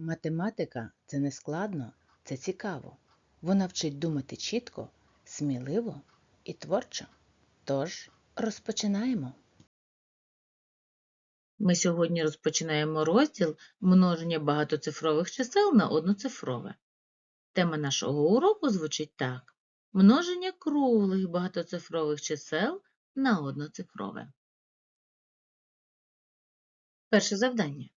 Математика це не складно, це цікаво. Вона вчить думати чітко, сміливо і творчо. Тож розпочинаємо. Ми сьогодні розпочинаємо розділ множення багатоцифрових чисел на одноцифрове. Тема нашого уроку звучить так: множення круглих багатоцифрових чисел на одноцифрове. Перше завдання.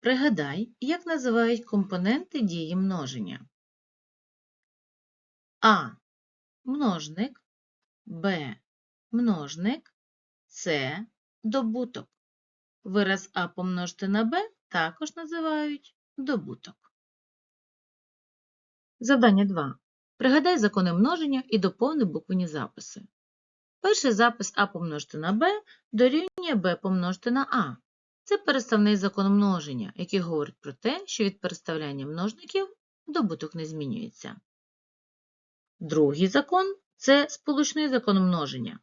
Пригадай, як називають компоненти дії множення. А. Множник, Б. Множник, С. Добуток. Вираз А помножити на Б також називають добуток. Завдання 2. Пригадай закони множення і доповни буквені записи. Перший запис А помножити на Б дорівнює Б помножити на А. Це переставний закон множення, який говорить про те, що від переставляння множників добуток не змінюється. Другий закон це сполучний закон множення.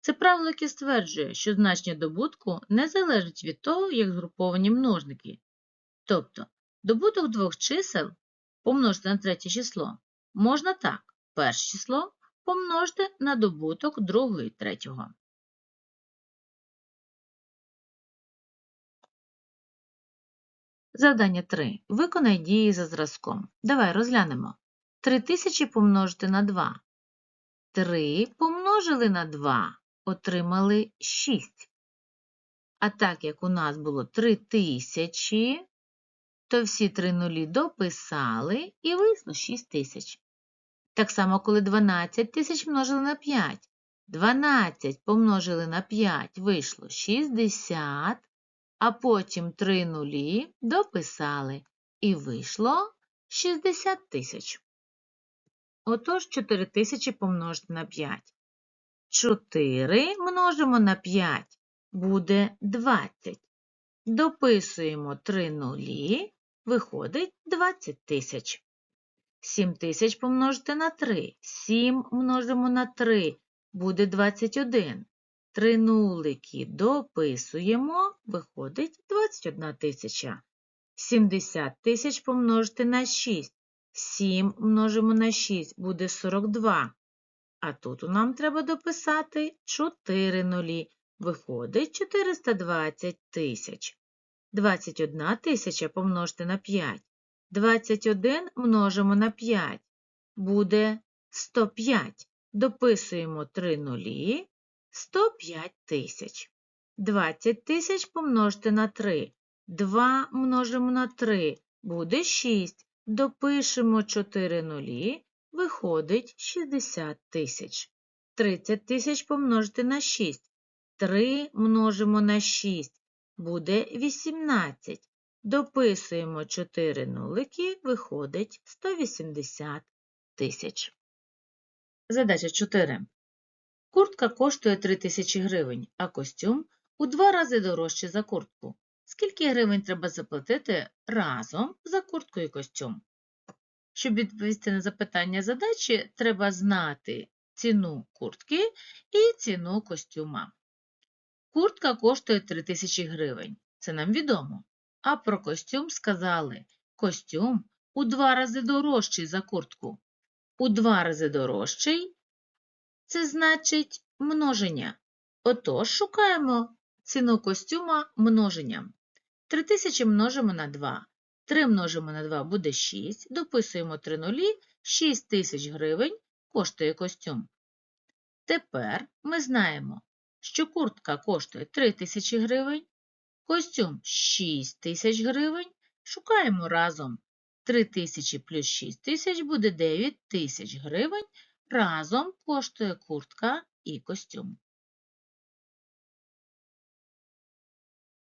Це правило, яке стверджує, що значення добутку не залежить від того, як згруповані множники. Тобто, добуток двох чисел помножити на третє число можна так. Перше число помножити на добуток другого і третього. Завдання 3. Виконай дії за зразком. Давай розглянемо. 3000 помножити на 2. 3 помножили на 2, отримали 6. А так як у нас було 3000, то всі три нулі дописали і вийшло 6 тисяч. Так само, коли 12 тисяч множили на 5. 12 помножили на 5 вийшло 60, а потім 3 нулі дописали і вийшло 60 тисяч. Отож 4 тисячі помножити на 5. 4 множимо на 5 буде 20. Дописуємо 3 нулі, виходить 20 тисяч. 7 тисяч помножити на 3. 7 множимо на 3 буде 21. Три нулики дописуємо, виходить 21 тисяча. 70 тисяч помножити на 6. 7 множимо на 6 буде 42. А тут нам треба дописати 4 нулі. Виходить 420 тисяч. 21 тисяча помножити на 5. 21 множимо на 5. Буде 105. Дописуємо 3 нулі. 105 тисяч. 20 тисяч помножити на 3. 2 множимо на 3. Буде 6. Допишемо 4 нулі. Виходить 60 тисяч. 30 тисяч помножити на 6. 3 множимо на 6. Буде 18. Дописуємо 4 нулики, виходить 180 тисяч. Задача 4. Куртка коштує 3 тисячі гривень, а костюм у два рази дорожче за куртку. Скільки гривень треба заплатити разом за куртку і костюм? Щоб відповісти на запитання задачі, треба знати ціну куртки і ціну костюма. Куртка коштує 3 тисячі гривень. Це нам відомо. А про костюм сказали, костюм у два рази дорожчий за куртку. У два рази дорожчий це значить множення. Отож, шукаємо ціну костюма множенням. 3000 множимо на 2. 3 множимо на 2 буде 6. Дописуємо 3 нулі. 6 тисяч гривень коштує костюм. Тепер ми знаємо, що куртка коштує 3 тисячі гривень, костюм 6 тисяч гривень. Шукаємо разом 3 тисячі плюс 6 тисяч буде 9 тисяч гривень. Разом коштує куртка і костюм.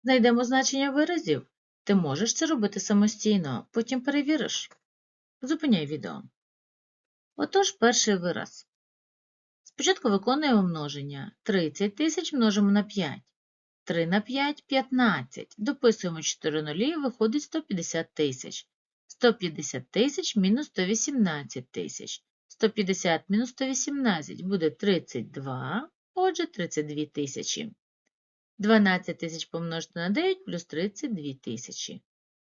Знайдемо значення виразів. Ти можеш це робити самостійно, потім перевіриш. Зупиняй відео. Отож, перший вираз. Спочатку виконуємо множення. 30 тисяч множимо на 5. 3 на 5 – 15. Дописуємо 4 нулі, виходить 150 тисяч. 150 тисяч мінус 118 тисяч. 150 мінус 118 буде 32, отже, 32 тисячі. 12 тисяч помножити на 9 плюс 32 тисячі.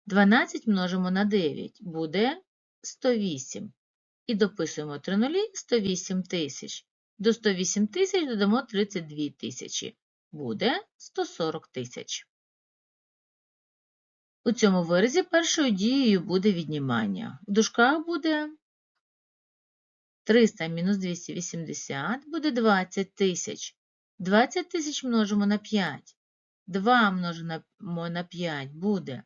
12 множимо на 9 буде 108. І дописуємо 3 нулі 108 тисяч. До 108 тисяч додамо 32 тисячі. Буде 140 тисяч. У цьому виразі першою дією буде віднімання. В дужках буде 300 мінус 280 буде 20 тисяч. 20 тисяч множимо на 5. 2 множимо на 5 буде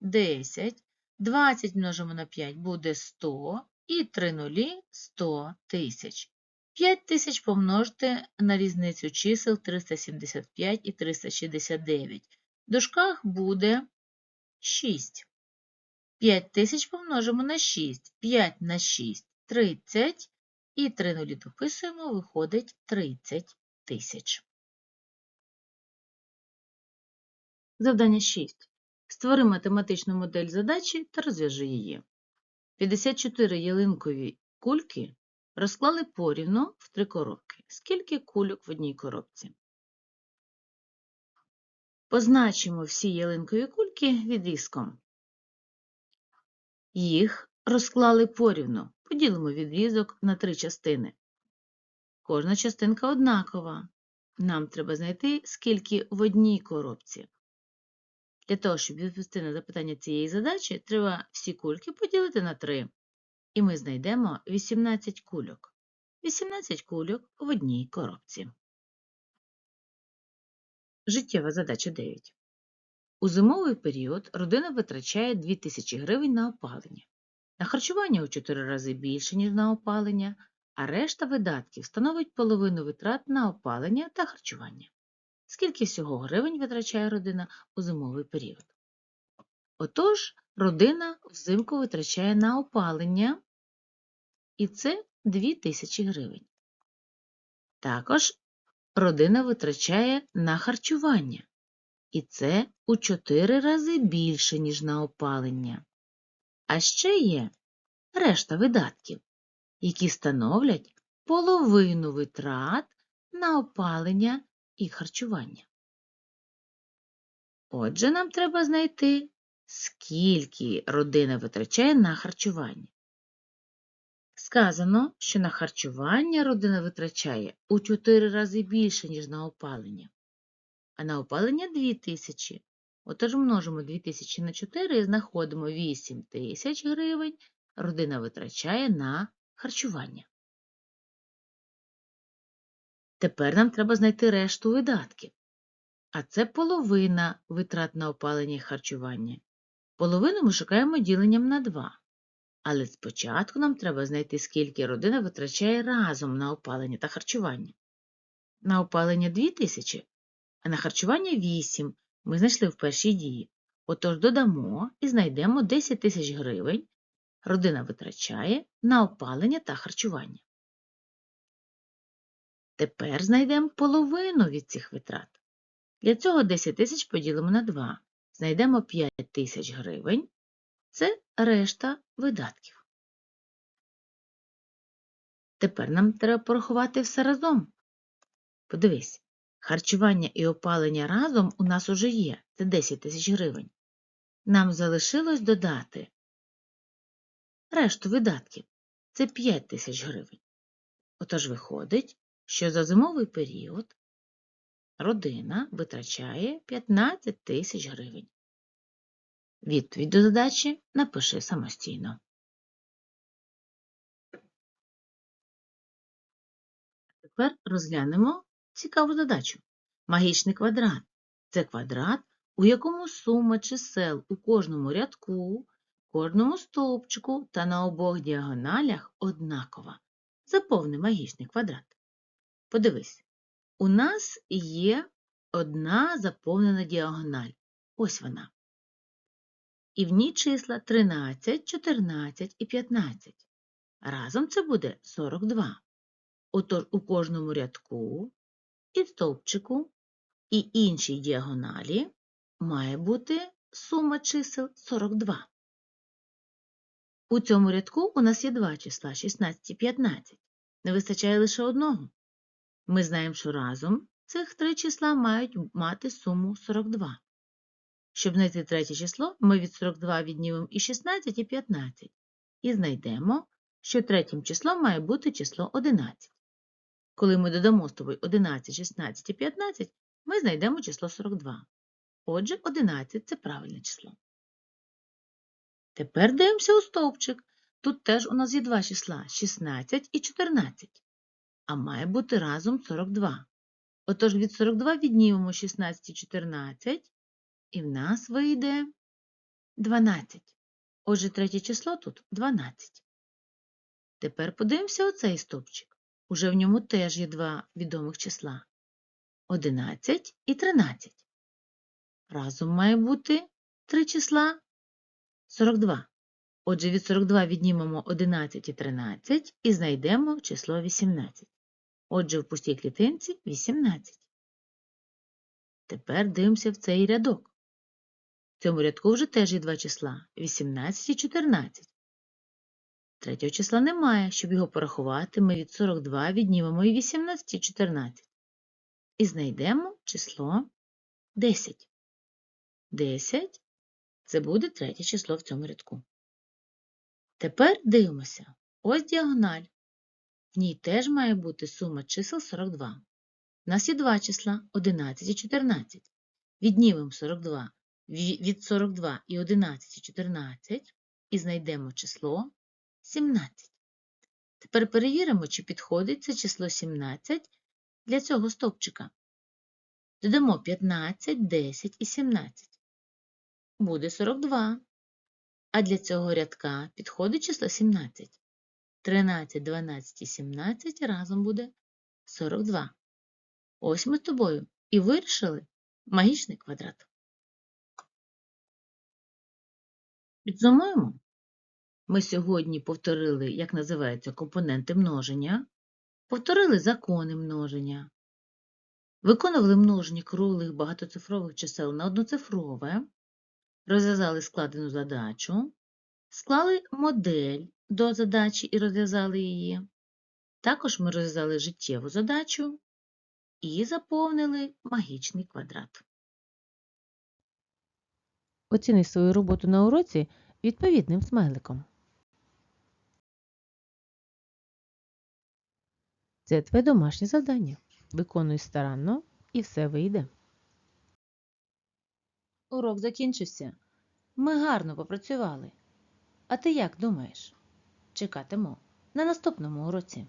10. 20 множимо на 5 буде 100. І 3 нулі 100 тисяч. 5 тисяч помножити на різницю чисел 375 і 369. В дужках буде 6. 5 тисяч помножимо на 6. 5 на 6 – 30. І 3 нулі дописуємо, виходить 30 тисяч. Завдання 6. Створи математичну модель задачі та розв'яжи її. 54 ялинкові кульки розклали порівну в три коробки. Скільки кульок в одній коробці? Позначимо всі ялинкові кульки відрізком. Їх розклали порівну. Поділимо відрізок на три частини. Кожна частинка однакова. Нам треба знайти, скільки в одній коробці. Для того, щоб відповісти на запитання цієї задачі, треба всі кульки поділити на 3. І ми знайдемо 18 кульок. 18 кульок в одній коробці. Життєва задача 9. У зимовий період родина витрачає 2000 гривень на опалення. На харчування у 4 рази більше, ніж на опалення, а решта видатків становить половину витрат на опалення та харчування. Скільки всього гривень витрачає родина у зимовий період? Отож, родина взимку витрачає на опалення, і це 2000 гривень. Також родина витрачає на харчування, і це у 4 рази більше, ніж на опалення. А ще є решта видатків, які становлять половину витрат на опалення і харчування. Отже, нам треба знайти, скільки родина витрачає на харчування. Сказано, що на харчування родина витрачає у 4 рази більше, ніж на опалення, а на опалення 2000. Отож множимо 2000 на 4 і знаходимо 8 тисяч гривень родина витрачає на харчування. Тепер нам треба знайти решту видатків. А це половина витрат на опалення і харчування. Половину ми шукаємо діленням на 2. Але спочатку нам треба знайти, скільки родина витрачає разом на опалення та харчування. На опалення 2000, а на харчування 8 ми знайшли в першій дії. Отож додамо і знайдемо 10 тисяч гривень родина витрачає на опалення та харчування. Тепер знайдемо половину від цих витрат. Для цього 10 тисяч поділимо на 2. Знайдемо 5 тисяч гривень. Це решта видатків. Тепер нам треба порахувати все разом. Подивись, харчування і опалення разом у нас уже є. Це 10 тисяч гривень. Нам залишилось додати решту видатків. Це 5 тисяч гривень. Отож виходить, що за зимовий період родина витрачає 15 тисяч гривень. Відповідь до задачі напиши самостійно. Тепер розглянемо цікаву задачу. Магічний квадрат це квадрат, у якому сума чисел у кожному рядку, кожному стовпчику та на обох діагоналях однакова. Заповни магічний квадрат. Подивись, у нас є одна заповнена діагональ. Ось вона. І в ній числа 13, 14 і 15. Разом це буде 42. Отож у кожному рядку і стовпчику і іншій діагоналі має бути сума чисел 42. У цьому рядку у нас є два числа 16 і 15. Не вистачає лише одного. Ми знаємо, що разом цих три числа мають мати суму 42. Щоб знайти третє число, ми від 42 віднімемо і 16, і 15. І знайдемо, що третім числом має бути число 11. Коли ми додамо з тобою 11, 16 і 15, ми знайдемо число 42. Отже, 11 – це правильне число. Тепер дивимося у стовпчик. Тут теж у нас є два числа – 16 і 14. А має бути разом 42. Отож від 42 віднімемо 16 і 14, і в нас вийде 12. Отже, третє число тут 12. Тепер подивимося оцей стовпчик. Уже в ньому теж є два відомих числа – 11 і 13. Разом має бути три числа 42. Отже, від 42 віднімемо 11 і 13 і знайдемо число 18. Отже, в пустій клітинці 18. Тепер дивимося в цей рядок. В цьому рядку вже теж є два числа 18 і 14. Третього числа немає. Щоб його порахувати, ми від 42 віднімемо і 18 і 14. І знайдемо число 10. 10 це буде третє число в цьому рядку. Тепер дивимося. Ось діагональ. В ній теж має бути сума чисел 42. У нас є два числа 11 і 14. Віднімемо 42 від 42 і 11 і 14 і знайдемо число 17. Тепер перевіримо, чи підходить це число 17 для цього стовпчика. Додамо 15, 10 і 17. Буде 42. А для цього рядка підходить число 17. 13, 12 і 17 разом буде 42. Ось ми з тобою і вирішили магічний квадрат. Підсумуємо. Ми сьогодні повторили, як називаються компоненти множення, повторили закони множення, виконували множення круглих багатоцифрових чисел на одноцифрове, розв'язали складену задачу, склали модель до задачі і розв'язали її. Також ми розв'язали життєву задачу і заповнили магічний квадрат. Оціни свою роботу на уроці відповідним смайликом. Це твоє домашнє завдання. Виконуй старанно і все вийде. Урок закінчився. Ми гарно попрацювали. А ти як думаєш? Чекатиму на наступному уроці.